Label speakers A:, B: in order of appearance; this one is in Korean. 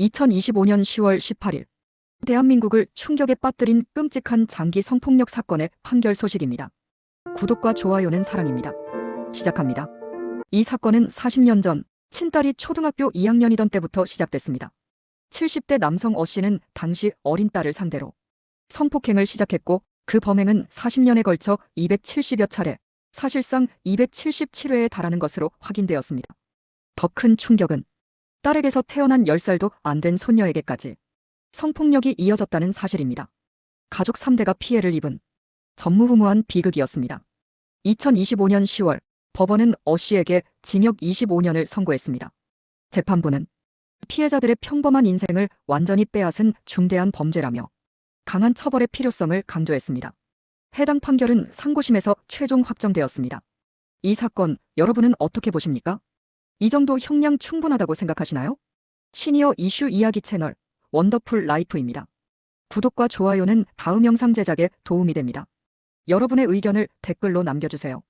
A: 2025년 10월 18일 대한민국을 충격에 빠뜨린 끔찍한 장기 성폭력 사건의 판결 소식입니다. 구독과 좋아요는 사랑입니다. 시작합니다. 이 사건은 40년 전 친딸이 초등학교 2학년이던 때부터 시작됐습니다. 70대 남성 어 씨는 당시 어린 딸을 상대로 성폭행을 시작했고 그 범행은 40년에 걸쳐 270여 차례, 사실상 277회에 달하는 것으로 확인되었습니다. 더 큰 충격은 딸에게서 태어난 10살도 안 된 손녀에게까지 성폭력이 이어졌다는 사실입니다. 가족 3대가 피해를 입은 전무후무한 비극이었습니다. 2025년 10월 법원은 어 씨에게 징역 25년을 선고했습니다. 재판부는 피해자들의 평범한 인생을 완전히 빼앗은 중대한 범죄라며 강한 처벌의 필요성을 강조했습니다. 해당 판결은 상고심에서 최종 확정되었습니다. 이 사건 여러분은 어떻게 보십니까? 이 정도 형량 충분하다고 생각하시나요? 시니어 이슈 이야기 채널 원더풀 라이프입니다. 구독과 좋아요는 다음 영상 제작에 도움이 됩니다. 여러분의 의견을 댓글로 남겨주세요.